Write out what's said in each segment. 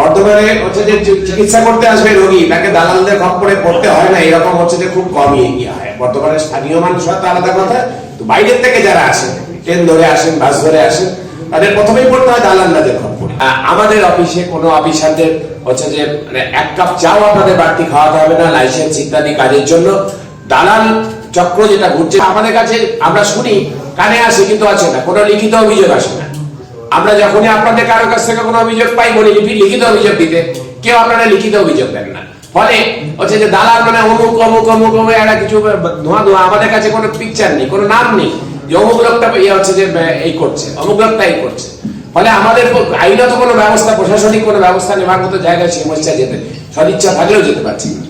বর্তমানে হচ্ছে যে চিকিৎসা করতে আসবে রোগী, তাকে দালালদের খপ্পরে পড়তে হয় না, এরকম হচ্ছে যে খুব কমই ইয়ে হয়। বর্তমানে স্থানীয় মানুষ হয়তো আলাদা কথা তো বাইরের থেকে যারা আসেন, ট্রেন ধরে আসেন, বাস ধরে আসেন, তাদের প্রথমেই পড়তে হয় দালালদের খপ্পরে আমাদের অফিসে কোনো অফিসারদের হচ্ছে যে মানে এক কাপ চাও আপনাদের বাড়তি খাওয়াতে হবে না, লাইসেন্স ইত্যাদি কাজের জন্য। দালাল চক্র যেটা ঘুরছে, আমাদের কাছে আমরা শুনি, কানে আসে কিন্তু আছে না, কোনো লিখিত অভিযোগ আসে না। আমরা যখনই আপনাদের কারও কাছ থেকে কোনো অভিযোগ পাই, বলি লিখিত অভিযোগ দিতে, কেউ আপনারা লিখিত অভিযোগ দেন না। ফলে হচ্ছে যে দালাল মানে অমুক অমুক অমুক অমুক একটা কিছু ধোঁয়া ধোঁয়া, আমাদের কাছে কোনো পিকচার নেই, কোনো নাম নেই যে অমুক লোকটা ইয়ে হচ্ছে যে এই করছে, অমুক লোকটা এই করছে। ফলে আমাদের আইনত কোনো ব্যবস্থা, প্রশাসনিক কোনো ব্যবস্থা নেওয়ার মতো জায়গায় সমস্যা যেতে, সদিচ্ছা থাকলেও যেতে পারছি না।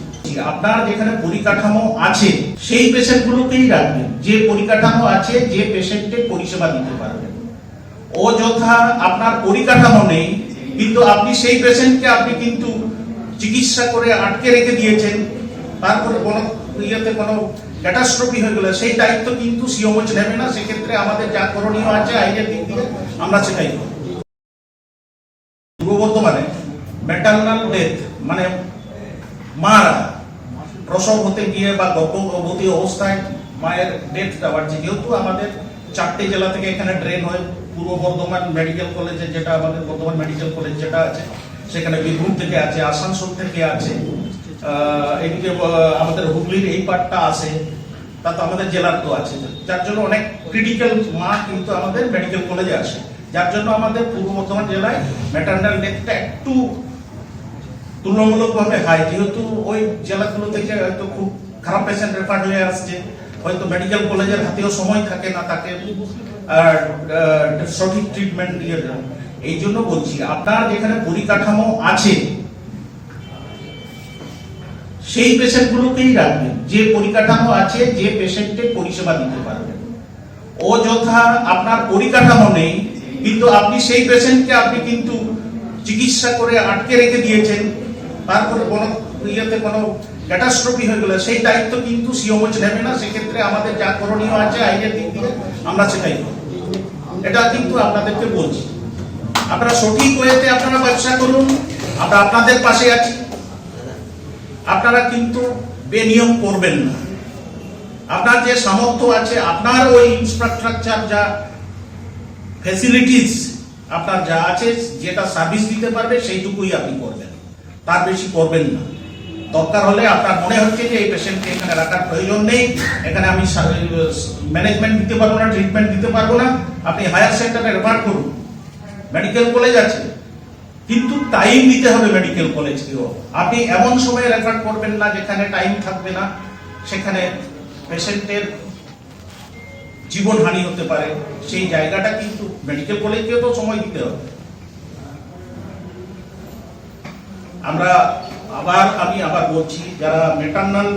আপনার যেখানে পরিকাঠামো আছে, সেই পেশেন্ট গুলোকেই রাখবেন। যে পরিকাঠামো আছে, যে পেশেন্টের পরিষেবা দিতে পারবেন। অযথা আপনার পরিকাঠামো নেই, কিন্তু আপনি সেই পেশেন্টকে আপনি কিন্তু চিকিৎসা করে আটকে রেখে দিয়েছেন। তারপরে কোনো ইয়েতে কোনো ক্যাটাস্ট্রফি হয়ে গেলে, সেই দায়িত্ব কিন্তু সিওমচ নেবে না, সেক্ষেত্রে আমাদের যা করণীয় আছে, আইনের দিক দিয়ে আমরা সেটাই করব। পূর্ব বর্ধমানে ম্যাটার্নাল ডেথ মানে মারা, প্রসব হতে গিয়ে বা গর্ভবতী অবস্থায় মায়ের ডেথটা বাড়ছে। যেহেতু আমাদের চারটে জেলা থেকে এখানে ট্রেন হয়। পূর্ব বর্ধমান মেডিকেল কলেজে যেটা আমাদের বর্ধমান মেডিকেল কলেজ যেটা আছে, সেখানে বীরভূম থেকে আছে, আসানসোল থেকে আছে। এদিকে আমাদের হুগলির এই পার্টটা আছে, তা তো আমাদের জেলার তো আছে। যার জন্য অনেক ক্রিটিক্যাল মা কিন্তু আমাদের মেডিকেল কলেজে আসে যার জন্য আমাদের পূর্ব বর্ধমান জেলায় ম্যাটার্নাল ডেথটা একটু তুলনামূলকভাবে হাই যেহেতু ওই জেলাগুলো থেকে হয়তো খুব খারাপ পেশেন্ট রেফার হয়ে আসছে। হয়তো মেডিকেল কলেজের হাতেও সময় থাকে না তাকে সঠিক ট্রিটমেন্ট দিয়ে দেন। এই জন্য বলছি, আপনার যেখানে পরিকাঠামো আছে, সেই পেশেন্ট গুলোকেই রাখবেন যে পরিকাঠামো আছে, যে পেশেন্টকে পরিষেবা দিতে পারবেন অযথা আপনার পরিকাঠামো নেই, কিন্তু আপনি সেই পেশেন্টকে আপনি কিন্তু চিকিৎসা করে আটকে রেখে দিয়েছেন, তারপরে কোনো ইয়েতে কোনো ক্যাটাস্ট্রফি হয়ে গেলে। সেই দায়িত্ব কিন্তু সিওমচ নেবে না। সেক্ষেত্রে আমাদের যা করণীয় আছে, আইনের দিক দিয়ে আমরা সেটাই এটা কিন্তু আপনাদেরকে বলছি। আপনারা সঠিক ওয়েতে আপনারা ব্যবসা করুন। আমরা আপনাদের পাশে আছি। আপনারা কিন্তু বেনিয়ম করবেন না। আপনার যে সামর্থ্য আছে, আপনার ওই ইনফ্রাস্ট্রাকচার যা ফ্যাসিলিটিস আপনার যা আছে, যেটা সার্ভিস দিতে পারবে, সেইটুকুই আপনি করবেন। তার বেশি করবেন না। দরকার হলে আপনার মনে হচ্ছে যে এই পেশেন্টকে এখানে রাখার প্রয়োজন নেই। এখানে আমি ম্যানেজমেন্ট দিতে পারব না ট্রিটমেন্ট দিতে পারব না। আপনি হায়ার সেন্টারে রেফার করুন। মেডিকেল কলেজ আছে। কিন্তু টাইম দিতে হবে মেডিকেল কলেজকেও আপনি এমন সময় রেফার করবেন না যেখানে টাইম থাকবে না। সেখানে পেশেন্টের জীবনহানি হতে পারে। সেই জায়গাটা কিন্তু মেডিকেল কলেজকেও তো সময় দিতে হবে। আমরা আবার আমি আবার বলছি, যারা মেটার্নাল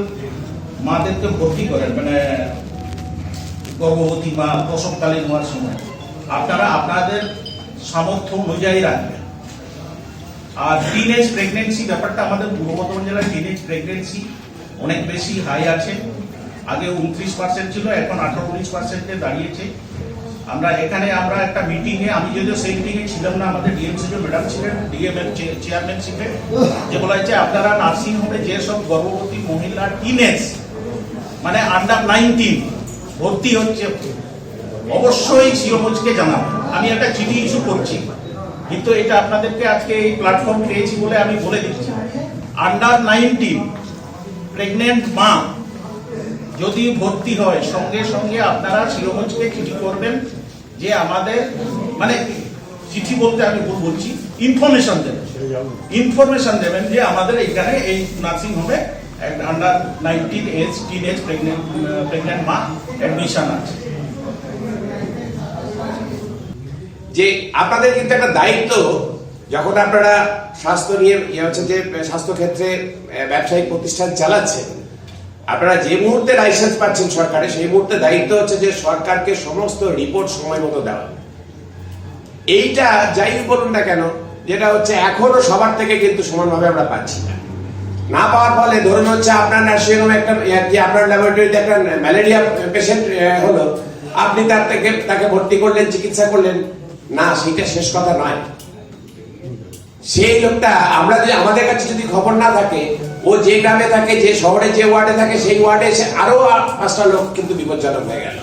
মাদেরকে ভর্তি করেন মানে গর্ভবতী মা প্রসবকালীন হওয়ার সময়, আপনারা আপনাদের সামর্থ্য অনুযায়ী রাখবেন। আর টিনেজ প্রেগনেন্সি ব্যাপারটা আমাদের পূর্ব বর্ধমান জেলায় টিনেজ প্রেগনেন্সি অনেক বেশি হাই আছে। আগে উনত্রিশ পার্সেন্ট ছিল, এখন আঠারো উনিশ পার্সেন্টে দাঁড়িয়েছে। আমরা এখানে আমরা একটা মিটিংয়ে আমি যদিও সেই মিটিংয়ে ছিলাম না, আমাদের ডিএমসি ম্যাডাম ছিলেন ডিএমএম চেয়ারম্যানশিপে যে বলা হয়েছে আপনারা নার্সিং হোমে যেসব গর্ভবতী মহিলা টিনেজ মানে আন্ডার নাইনটিন ভর্তি হচ্ছে, অবশ্যই সিওমোজকে জানাবেন আমি একটা চিঠি ইস্যু করছি, কিন্তু এটা আপনাদেরকে আজকে এই প্ল্যাটফর্ম পেয়েছি বলে আমি বলে দিচ্ছি। আন্ডার নাইনটিন প্রেগনেন্ট মা যদি ভর্তি হয়, সঙ্গে সঙ্গে আপনারা সিওমোজকে চিঠি করবেন যে আমাদের মানে চিঠি বলতে আমি ভুল বলছি ইনফরমেশন দেবেন। ইনফরমেশন দেবেন যে আমাদের এখানে এই নার্সিং হোমে under nineteen age teenage pregnant pregnant মা অ্যাডমিশন আছে। যে আপনাদের কিন্তু একটা দায়িত্ব, যখন আপনারা স্বাস্থ্য নিয়ে ইয়ে হচ্ছে যে, স্বাস্থ্য ক্ষেত্রে ব্যবসায়িক প্রতিষ্ঠান চালাচ্ছেন আপনারা যে মুহূর্তে লাইসেন্স পাচ্ছেন সরকারে, সেই মুহূর্তে দায়িত্ব হচ্ছে যে সরকারকে সমস্ত রিপোর্ট সময় মতো দেওয়া। এইটা যাই বলুন না কেন, যেটা হচ্ছে এখনও সবার থেকে কিন্তু সমানভাবে আমরা পাচ্ছি না। না পাওয়ার ফলে ধরুন হচ্ছে আপনার নার্সিং হোমে একটা কি আপনার ল্যাবরেটরিতে একটা ম্যালেরিয়া পেশেন্ট হলো, আপনি তার থেকে, তাকে ভর্তি করলেন, চিকিৎসা করলেন। না সেটা শেষ কথা নয়। সেই লোকটা, আমরা যদি, আমাদের কাছে যদি খবর না থাকে ও যে গ্রামে থাকে, যে শহরে, যে ওয়ার্ডে থাকে, সেই ওয়ার্ডে এসে আরও পাঁচটা লোক কিন্তু বিপজ্জনক হয়ে গেল।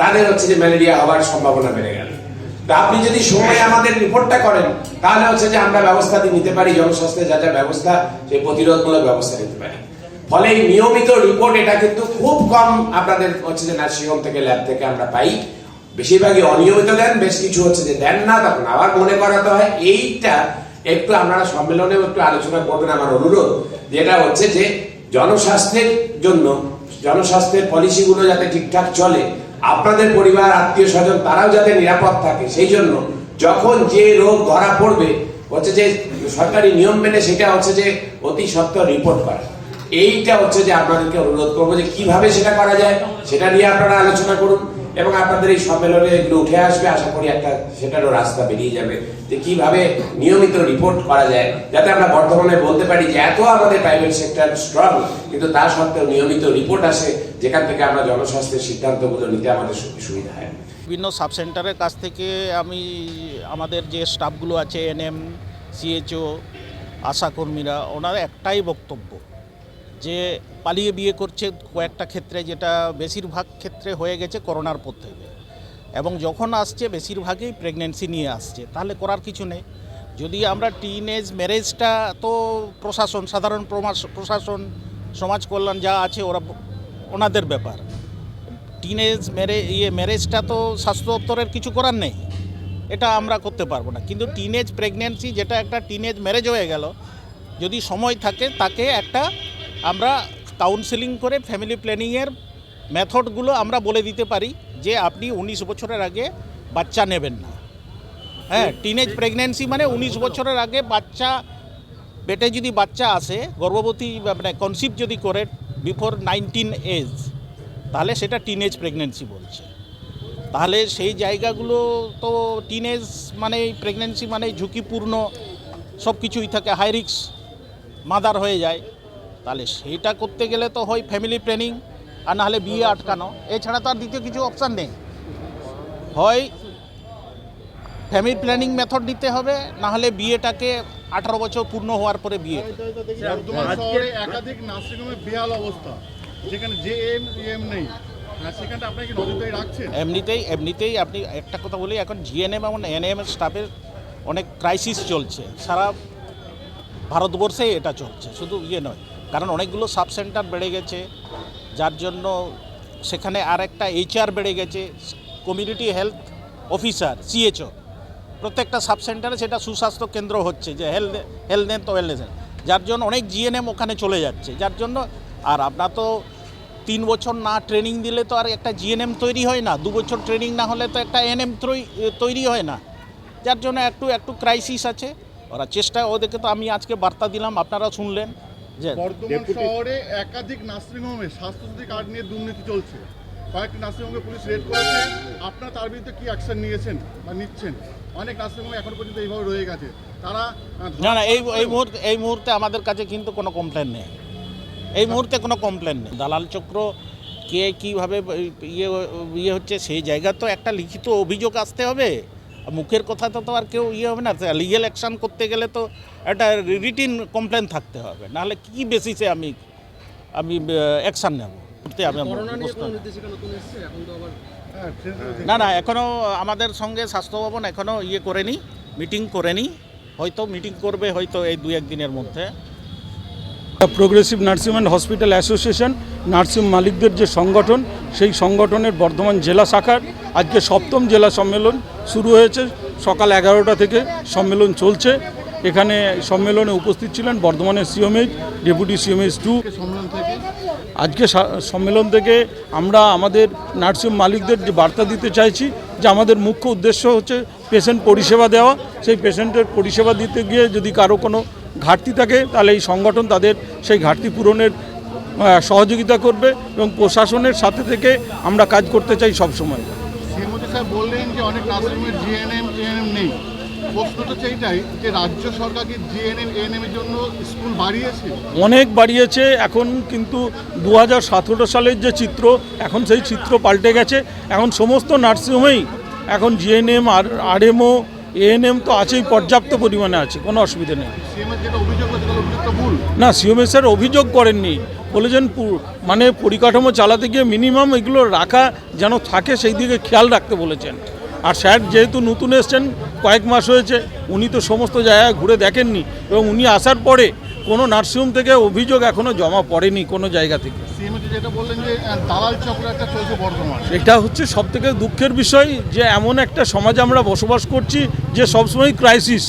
তাদের হচ্ছে যে ম্যালেরিয়া হওয়ার সম্ভাবনা বেড়ে গেল। তা আপনি যদি সময় আমাদের রিপোর্টটা করেন, তাহলে হচ্ছে যে আমরা ব্যবস্থা নিতে পারি জনস্বাস্থ্যের যা যা ব্যবস্থা সেই প্রতিরোধমূলক ব্যবস্থা নিতে পারি। ফলে নিয়মিত রিপোর্ট, এটা কিন্তু খুব কম আপনাদের হচ্ছে যে নার্সিংহোম থেকে, ল্যাব থেকে আমরা পাই। বেশিরভাগই অনিয়মিত দেন, বেশ কিছু হচ্ছে যে দেন না, তখন আবার মনে করাতে হয়। এইটা একটু আপনারা সম্মেলনেও একটু আলোচনা করবেন, আমার অনুরোধ। যেটা হচ্ছে যে জনস্বাস্থ্যের জন্য, জনস্বাস্থ্যের পলিসিগুলো যাতে ঠিকঠাক চলে, আপনাদের পরিবার, আত্মীয় স্বজন, তারাও যাতে নিরাপদ থাকে, সেই জন্য যখন যে রোগ ধরা পড়বে, হচ্ছে যে সরকারি নিয়ম মেনে সেটা হচ্ছে যে অতি সত্ত্বর রিপোর্ট করা। এইটা হচ্ছে যে আপনাদেরকে অনুরোধ করব যে কীভাবে সেটা করা যায়, সেটা নিয়ে আপনারা আলোচনা করুন। এবং আপনাদের এই সম্মেলনে এগুলো উঠে আসবে, আশা করি একটা সেটারও রাস্তা বেরিয়ে যাবে যে কীভাবে নিয়মিত রিপোর্ট করা যায়, যাতে আমরা বর্তমানে বলতে পারি যে এত আমাদের প্রাইভেট সেক্টর স্ট্রং কিন্তু তা সত্ত্বেও নিয়মিত রিপোর্ট আসে, যেখান থেকে আমরা জনস্বাস্থ্যের সিদ্ধান্তগুলো নিতে আমাদের সুবিধা হয়। বিভিন্ন সাব সেন্টারের কাছ থেকে আমি আমাদের যে স্টাফগুলো আছে এনএম সিএচও আশাকর্মীরা ওনার একটাই বক্তব্য যে পালিয়ে বিয়ে করছে কয়েকটা ক্ষেত্রে, যেটা বেশিরভাগ ক্ষেত্রে হয়ে গেছে করোনার পর থেকে। এবং যখন আসছে, বেশিরভাগই প্রেগনেন্সি নিয়ে আসছে। তাহলে করার কিছু নেই। যদি আমরা টিনেজ ম্যারেজটা তো প্রশাসন, সাধারণ প্রশাসন, সমাজ কল্যাণ যা আছে, ওরা ওনাদের ব্যাপার। টিনেজ ম্যারে ইয়ে ম্যারেজটা তো স্বাস্থ্য দপ্তরের কিছু করার নেই। এটা আমরা করতে পারব না। কিন্তু টিনেজ প্রেগন্যান্সি যেটা একটা টিনেজ ম্যারেজ হয়ে গেল, যদি সময় থাকে, তাকে একটা আমরা কাউন্সেলিং করে ফ্যামিলি প্ল্যানিংয়ের মেথডগুলো আমরা বলে দিতে পারি যে আপনি উনিশ বছরের আগে বাচ্চা নেবেন না। হ্যাঁ টিনেজ প্রেগন্যান্সি মানে উনিশ বছরের আগে বাচ্চা পেটে যদি বাচ্চা আসে, গর্ভবতী মানে কনসিভ যদি করে বিফোর নাইনটিন এজ তাহলে সেটা টিনেজ প্রেগন্যান্সি বলছে। তাহলে সেই জায়গাগুলো তো টিনেজ মানে প্রেগন্যান্সি মানে ঝুঁকিপূর্ণ সব কিছুই থাকে হাই রিক্স মাদার হয়ে যায়। তাহলে সেইটা করতে গেলে তো হয় ফ্যামিলি প্ল্যানিং আর নাহলে বিয়ে আটকানো। এছাড়া তো আর দ্বিতীয় কিছু অপশান নেই। হয় ফ্যামিলি প্ল্যানিং মেথড নিতে হবে না হলে বিয়েটাকে আঠারো বছর পূর্ণ হওয়ার পরে বিয়ে। বর্ধমান একাধিক বেহাল অবস্থা যেখানে যে এম এম নেই। হ্যাঁ, এমনিতেই এমনিতেই আপনি একটা কথা বলি এখন জিএনএম এবং এনএম স্টাফের অনেক ক্রাইসিস চলছে। সারা ভারতবর্ষেই এটা চলছে শুধু ইয়ে নয়। কারণ অনেকগুলো সাব সেন্টার বেড়ে গেছে, যার জন্য সেখানে আর একটা এইচআর বেড়ে গেছে কমিউনিটি হেলথ অফিসার সিএচও প্রত্যেকটা সাব সেন্টারে সেটা সুস্বাস্থ্য কেন্দ্র হচ্ছে, যে হেলথ হেলথ ওয়েলনেস যার জন্য অনেক জিএনএম ওখানে চলে যাচ্ছে, যার জন্য আর আপনার তো তিন বছর না ট্রেনিং দিলে তো আর একটা জিএনএম তৈরি হয় না, দু বছর ট্রেনিং না হলে তো একটা এনএম তৈরি হয় না। যার জন্য একটু একটু ক্রাইসিস আছে, ওরা চেষ্টা, ওদেরকে তো আমি আজকে বার্তা দিলাম, আপনারা শুনলেন। বর্ধমান শহরে একাধিক নার্সিংহোমে স্বাস্থ্যসাথী কার্ড নিয়ে দুর্নীতি চলছে। কয়েকটি নার্সিংহোমে পুলিশ রেড করেছে। আপনারা তার বিরুদ্ধে কি অ্যাকশন নিয়েছেন বা নিচ্ছেন? অনেক নার্সিংহোম এখন পর্যন্ত এইভাবে রয়ে গেছে। তারা না না এই এই মুহূর্তে এই মুহূর্তে আমাদের কাছে কিন্তু কোনো কমপ্লেন নেই। এই মুহূর্তে কোনো কমপ্লেন নেই। দালাল চক্র কে কীভাবে ইয়ে ইয়ে হচ্ছে সেই জায়গা তো একটা লিখিত অভিযোগ আসতে হবে। মুখের কথা তো তো আর কেউ ইয়ে হবে না। লিগেল অ্যাকশন করতে গেলে তো একটা রিটিন কমপ্লেন থাকতে হবে। নাহলে কী বেসিসে আমি আমি অ্যাকশান নেব? করতে আমি না। হ্যাঁ, না না এখনও আমাদের সঙ্গে স্বাস্থ্য ভবন এখনও ইয়ে করেনি মিটিং করেনি। হয়তো মিটিং করবে হয়তো এই দু একদিনের মধ্যে। Progressive nursing and hospital association, nursing মালিকদের যে সংগঠন, সেই সংগঠনের বর্ধমান জেলা শাখার আজকে সপ্তম জেলা সম্মেলন শুরু হয়েছে। সকাল এগারোটা থেকে সম্মেলন চলছে। এখানে সম্মেলনে উপস্থিত ছিলেন বর্ধমানের সিওমএইচ ডেপুটি সিএমএইচ টু। আজকে সম্মেলন থেকে আমরা আমাদের নার্সিং মালিকদের যে বার্তা দিতে চাইছি, যে আমাদের মুখ্য উদ্দেশ্য হচ্ছে পেশেন্ট পরিষেবা দেওয়া। সেই পেশেন্টের পরিষেবা দিতে গিয়ে যদি কারও কোনো ঘাটতি থাকে তাহলে এই সংগঠন তাদের সেই ঘাটতি পূরণের সহযোগিতা করবে এবং প্রশাসনের সাথে থেকে আমরা কাজ করতে চাই সবসময়। শ্রীমতী সাহেব বললেন যে অনেক জিএনএম এএনএম নেই। প্রশ্ন তো সেইটাই যে রাজ্য সরকার কি জিএনএম এএনএম এর জন্য স্কুল বাড়িয়েছে? অনেক বাড়িয়েছে এখন কিন্তু দু হাজার সতেরো সালের যে চিত্র এখন সেই চিত্র পাল্টে গেছে। এখন সমস্ত নার্সিংহোমেই এখন জিএনএম আর আরএমও এএনএম তো আছেই পর্যাপ্ত পরিমাণে আছে কোনো অসুবিধা নেই। না সিওমে স্যার অভিযোগ করেননি। বলেছেন মানে পরিকাঠামো চালাতে গিয়ে মিনিমাম এগুলো রাখা যেন থাকে সেই দিকে খেয়াল রাখতে বলেছেন। আর স্যার যেহেতু নতুন এসছেন কয়েক মাস হয়েছে উনি তো সমস্ত জায়গায় ঘুরে দেখেননি এবং উনি আসার পরে কোনো নার্সিংহোম থেকে অভিযোগ এখনও জমা পড়েনি কোনো জায়গা থেকে। এটা হচ্ছে সব থেকে দুঃখের বিষয় যে এমন একটা সমাজ আমরা বসবাস করছি যে সবসময় ক্রাইসিস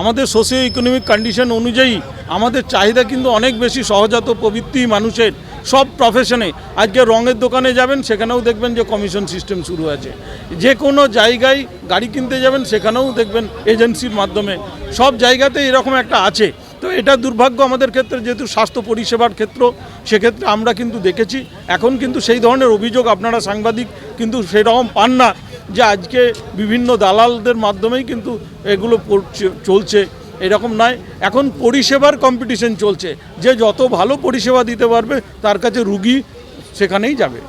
আমাদের সোশিও ইকোনমিক কন্ডিশন অনুযায়ী আমাদের চাহিদা কিন্তু অনেক বেশি সহজাত প্রবৃত্তি মানুষের। সব প্রফেশনে আজকে রঙের দোকানে যাবেন, সেখানেও দেখবেন যে কমিশন সিস্টেম শুরু আছে যে কোনো জায়গায় গাড়ি কিনতে যাবেন, সেখানেও দেখবেন এজেন্সির মাধ্যমে। সব জায়গাতে এরকম একটা আছে। তো এটা দুর্ভাগ্য আমাদের ক্ষেত্রে, যেহেতু স্বাস্থ্য পরিষেবার ক্ষেত্র, সেক্ষেত্রে আমরা কিন্তু দেখেছি। এখন কিন্তু সেই ধরনের অভিযোগ আপনারা সাংবাদিক কিন্তু সেরকম পান না যে আজকে বিভিন্ন দালালদের মাধ্যমেই কিন্তু এগুলো চলছে। এরকম নয়। এখন পরিষেবার কম্পিটিশন চলছে। যে যত ভালো পরিষেবা দিতে পারবে, তার কাছে রুগী সেখানেই যাবে।